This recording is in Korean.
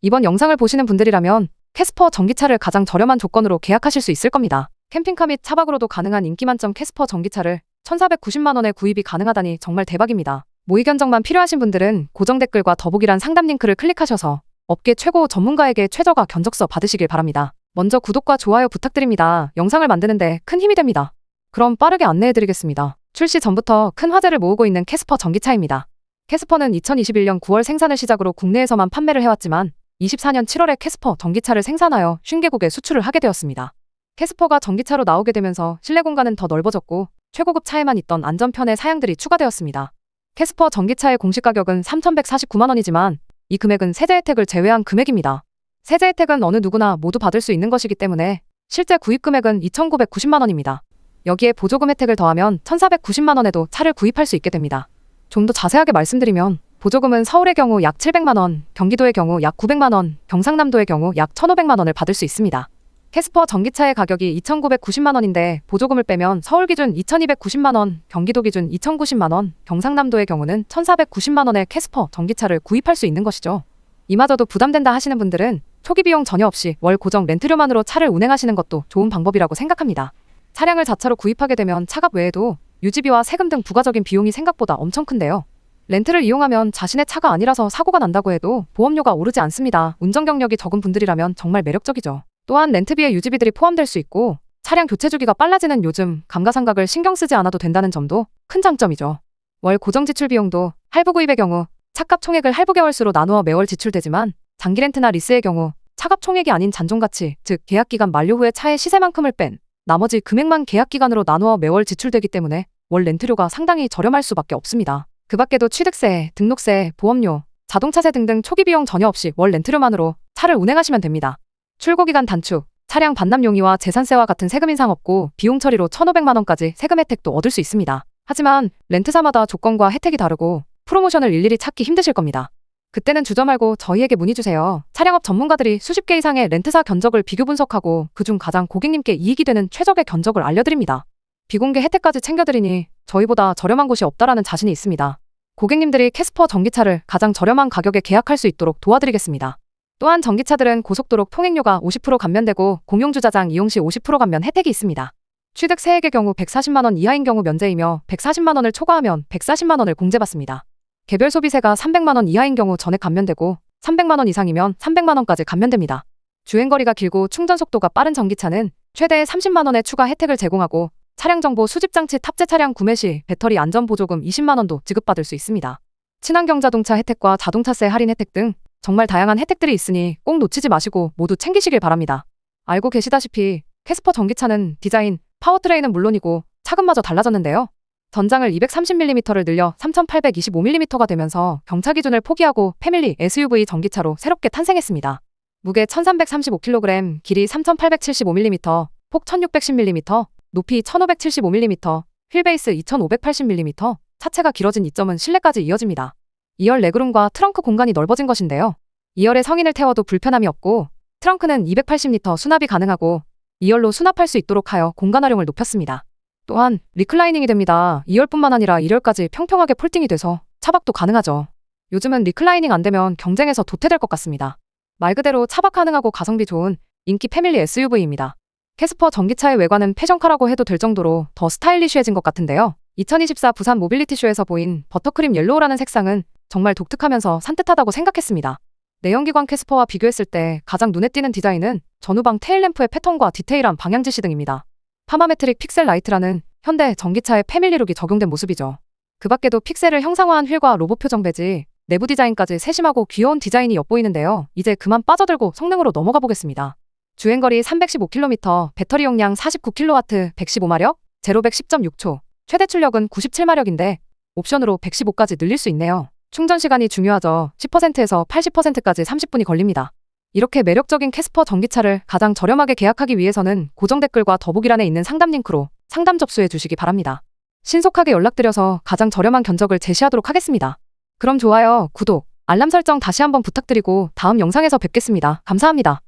이번 영상을 보시는 분들이라면 캐스퍼 전기차를 가장 저렴한 조건으로 계약하실 수 있을 겁니다. 캠핑카 및 차박으로도 가능한 인기 만점 캐스퍼 전기차를 1,490만 원에 구입이 가능하다니 정말 대박입니다. 모의 견적만 필요하신 분들은 고정 댓글과 더보기란 상담 링크를 클릭하셔서 업계 최고 전문가에게 최저가 견적서 받으시길 바랍니다. 먼저 구독과 좋아요 부탁드립니다. 영상을 만드는데 큰 힘이 됩니다. 그럼 빠르게 안내해드리겠습니다. 출시 전부터 큰 화제를 모으고 있는 캐스퍼 전기차입니다. 캐스퍼는 2021년 9월 생산을 시작으로 국내에서만 판매를 해왔지만 24년 7월에 캐스퍼 전기차를 생산하여 신개국에 수출을 하게 되었습니다. 캐스퍼가 전기차로 나오게 되면서 실내 공간은 더 넓어졌고 최고급 차에만 있던 안전편의 사양들이 추가되었습니다. 캐스퍼 전기차의 공시 가격은 3,149만 원이지만 이 금액은 세제 혜택을 제외한 금액입니다. 세제 혜택은 어느 누구나 모두 받을 수 있는 것이기 때문에 실제 구입 금액은 2,990만 원입니다. 여기에 보조금 혜택을 더하면 1,490만 원에도 차를 구입할 수 있게 됩니다. 좀 더 자세하게 말씀드리면 보조금은 서울의 경우 약 700만 원, 경기도의 경우 약 900만 원, 경상남도의 경우 약 1,500만 원을 받을 수 있습니다. 캐스퍼 전기차의 가격이 2,990만 원인데 보조금을 빼면 서울 기준 2,290만 원, 경기도 기준 2,090만 원, 경상남도의 경우는 1,490만 원의 캐스퍼 전기차를 구입할 수 있는 것이죠. 이마저도 부담된다 하시는 분들은 초기 비용 전혀 없이 월 고정 렌트료만으로 차를 운행하시는 것도 좋은 방법이라고 생각합니다. 차량을 자차로 구입하게 되면 차값 외에도 유지비와 세금 등 부가적인 비용이 생각보다 엄청 큰데요. 렌트를 이용하면 자신의 차가 아니라서 사고가 난다고 해도 보험료가 오르지 않습니다. 운전 경력이 적은 분들이라면 정말 매력적이죠. 또한 렌트비에 유지비들이 포함될 수 있고 차량 교체 주기가 빨라지는 요즘 감가상각을 신경 쓰지 않아도 된다는 점도 큰 장점이죠. 월 고정 지출 비용도 할부 구입의 경우 차값 총액을 할부 개월수로 나누어 매월 지출되지만 장기 렌트나 리스의 경우 차값 총액이 아닌 잔존가치, 즉 계약 기간 만료 후에 차의 시세만큼을 뺀 나머지 금액만 계약 기간으로 나누어 매월 지출되기 때문에 월 렌트료가 상당히 저렴할 수밖에 없습니다. 그 밖에도 취득세, 등록세, 보험료, 자동차세 등등 초기 비용 전혀 없이 월 렌트료만으로 차를 운행하시면 됩니다. 출고 기간 단축, 차량 반납 용의와 재산세와 같은 세금 인상 없고 비용 처리로 1,500만 원까지 세금 혜택도 얻을 수 있습니다. 하지만 렌트사마다 조건과 혜택이 다르고 프로모션을 일일이 찾기 힘드실 겁니다. 그때는 주저 말고 저희에게 문의 주세요. 차량업 전문가들이 수십 개 이상의 렌트사 견적을 비교 분석하고 그중 가장 고객님께 이익이 되는 최적의 견적을 알려드립니다. 비공개 혜택까지 챙겨드리니 저희보다 저렴한 곳이 없다라는 자신이 있습니다. 고객님들이 캐스퍼 전기차를 가장 저렴한 가격에 계약할 수 있도록 도와드리겠습니다. 또한 전기차들은 고속도로 통행료가 50% 감면되고 공용주차장 이용 시 50% 감면 혜택이 있습니다. 취득 세액의 경우 140만 원 이하인 경우 면제이며 140만 원을 초과하면 140만 원을 공제받습니다. 개별 소비세가 300만 원 이하인 경우 전액 감면되고 300만 원 이상이면 300만 원까지 감면됩니다. 주행거리가 길고 충전 속도가 빠른 전기차는 최대 30만 원의 추가 혜택을 제공하고 차량 정보 수집 장치 탑재 차량 구매 시 배터리 안전 보조금 20만 원도 지급받을 수 있습니다. 친환경 자동차 혜택과 자동차세 할인 혜택 등 정말 다양한 혜택들이 있으니 꼭 놓치지 마시고 모두 챙기시길 바랍니다. 알고 계시다시피 캐스퍼 전기차는 디자인, 파워트레인은 물론이고 차급마저 달라졌는데요. 전장을 230mm를 늘려 3825mm가 되면서 경차 기준을 포기하고 패밀리 SUV 전기차로 새롭게 탄생했습니다. 무게 1335kg, 길이 3875mm, 폭 1610mm, 높이 1575mm, 휠베이스 2580mm, 차체가 길어진 이점은 실내까지 이어집니다. 2열 레그룸과 트렁크 공간이 넓어진 것인데요. 2열에 성인을 태워도 불편함이 없고 트렁크는 280리터 수납이 가능하고 2열로 수납할 수 있도록 하여 공간 활용을 높였습니다. 또한 리클라이닝이 됩니다. 2열뿐만 아니라 1열까지 평평하게 폴딩이 돼서 차박도 가능하죠. 요즘은 리클라이닝 안 되면 경쟁에서 도태될 것 같습니다. 말 그대로 차박 가능하고 가성비 좋은 인기 패밀리 SUV입니다. 캐스퍼 전기차의 외관은 패션카라고 해도 될 정도로 더 스타일리쉬해진 것 같은데요. 2024 부산 모빌리티쇼에서 보인 버터크림 옐로우라는 색상은 정말 독특하면서 산뜻하다고 생각했습니다. 내연기관 캐스퍼와 비교했을 때 가장 눈에 띄는 디자인은 전후방 테일램프의 패턴과 디테일한 방향 지시 등입니다. 파마메트릭 픽셀 라이트라는 현대 전기차의 패밀리룩이 적용된 모습이죠. 그 밖에도 픽셀을 형상화한 휠과 로봇 표정 배지, 내부 디자인까지 세심하고 귀여운 디자인이 엿보이는데요. 이제 그만 빠져들고 성능으로 넘어가 보겠습니다. 주행거리 315km, 배터리 용량 49kW, 115마력, 제로 100 10.6초, 최대 출력은 97마력인데 옵션으로 115까지 늘릴 수 있네요. 충전 시간이 중요하죠. 10%에서 80%까지 30분이 걸립니다. 이렇게 매력적인 캐스퍼 전기차를 가장 저렴하게 계약하기 위해서는 고정 댓글과 더보기란에 있는 상담 링크로 상담 접수해 주시기 바랍니다. 신속하게 연락드려서 가장 저렴한 견적을 제시하도록 하겠습니다. 그럼 좋아요, 구독, 알람 설정 다시 한번 부탁드리고 다음 영상에서 뵙겠습니다. 감사합니다.